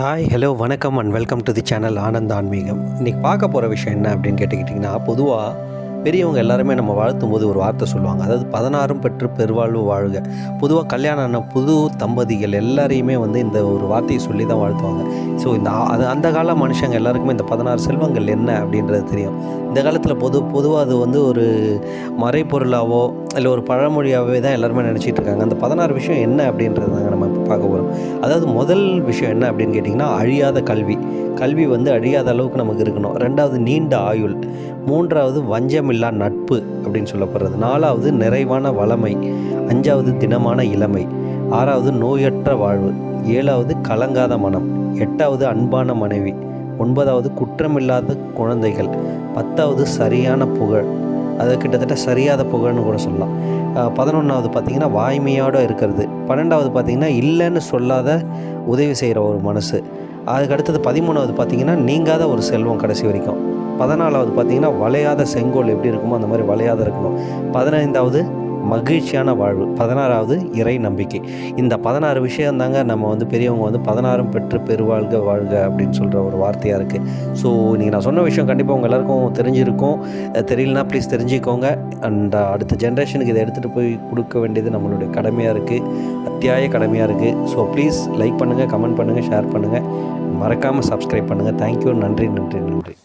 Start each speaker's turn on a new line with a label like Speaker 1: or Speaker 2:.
Speaker 1: Hi hello வணக்கம் and welcome to the channel Anand ஆன்மீகம். இன்றைக்கி பார்க்க போகிற விஷயம் என்ன அப்படின்னு கேட்டுக்கிட்டிங்கன்னா பொதுவாக பெரியவங்க எல்லாருமே நம்ம வாழ்த்தும் போது ஒரு வார்த்தை சொல்லுவாங்க. அதாவது பதினாறும் பெற்று பெருவாழ்வு வாழ்க. பொதுவாக கல்யாணம் ஆன புது தம்பதிகள் எல்லாரையுமே வந்து இந்த ஒரு வார்த்தையை சொல்லி தான் வாழ்த்துவாங்க. ஸோ இந்த அது அந்த கால மனுஷங்க எல்லாருக்குமே இந்த பதினாறு செல்வங்கள் என்ன அப்படின்றது தெரியும். இந்த காலத்தில் பொது பொதுவாக அது வந்து ஒரு மறைப்பொருளாவோ இல்லை ஒரு பழமொழியாகவே தான் எல்லாருமே நினச்சிட்டு இருக்காங்க. அந்த பதினாறு விஷயம் என்ன அப்படின்றது தாங்க நம்ம இப்போ பார்க்க போகிறோம் அதாவது முதல் விஷயம் என்ன அப்படின்னு கேட்டிங்கன்னா அழியாத கல்வி. கல்வி வந்து அழியாத அளவுக்கு நமக்கு இருக்கணும். ரெண்டாவது நீண்ட ஆயுள். மூன்றாவது வஞ்சமில்லா. நட்பு அப்படின்னு சொல்லப்படுறது. நாலாவது நிறைவான வளமை அஞ்சாவது தினமான இளமை ஆறாவது நோயற்ற வாழ்வு ஏழாவது கலங்காத மனம் எட்டாவது அன்பான மனைவி ஒன்பதாவது குற்றமில்லாத குழந்தைகள் பத்தாவது சரியான புகழ். அது கிட்டத்தட்ட சரியாத புகழ்னு கூட சொல்லலாம். பதினொன்றாவது பார்த்தீங்கன்னா வாய்மையோடு இருக்கிறது. பன்னெண்டாவது பார்த்தீங்கன்னா இல்லைன்னு சொல்லாத உதவி செய்கிற ஒரு மனசு. அதுக்கு அடுத்தது பதிமூணாவது பார்த்திங்கன்னா நீங்காத ஒரு செல்வம் கடைசி வரைக்கும். பதினாலாவது பார்த்தீங்கன்னா வளையாத செங்கோல் எப்படி இருக்குமோ அந்த மாதிரி வளையாத இருக்கணும். பதினைந்தாவது மகிழ்ச்சியான வாழ்வு. பதினாறாவது இறை நம்பிக்கை. இந்த பதினாறு விஷயம் தாங்க நம்ம வந்து பெரியவங்க வந்து பதினாறும் பெற்று பெருவாழ்க வாழ்க அப்படின்னு சொல்கிற ஒரு வார்த்தையாக இருக்குது ஸோ நீங்கள் நான் சொன்ன விஷயம் கண்டிப்பாக உங்கள் எல்லாருக்கும் தெரிஞ்சிருக்கும். தெரியலனா ப்ளீஸ் தெரிஞ்சுக்கோங்க. அண்ட் அடுத்த ஜென்ரேஷனுக்கு இதை எடுத்துகிட்டு போய் கொடுக்க வேண்டியது நம்மளுடைய கடமையாக இருக்குது அத்தியாய கடமையாக இருக்குது ஸோ ப்ளீஸ் லைக் பண்ணுங்கள் கமெண்ட் பண்ணுங்கள் ஷேர் பண்ணுங்கள் மறக்காமல் சப்ஸ்கிரைப் பண்ணுங்கள் தேங்க்யூ நன்றி நன்றி நன்றி.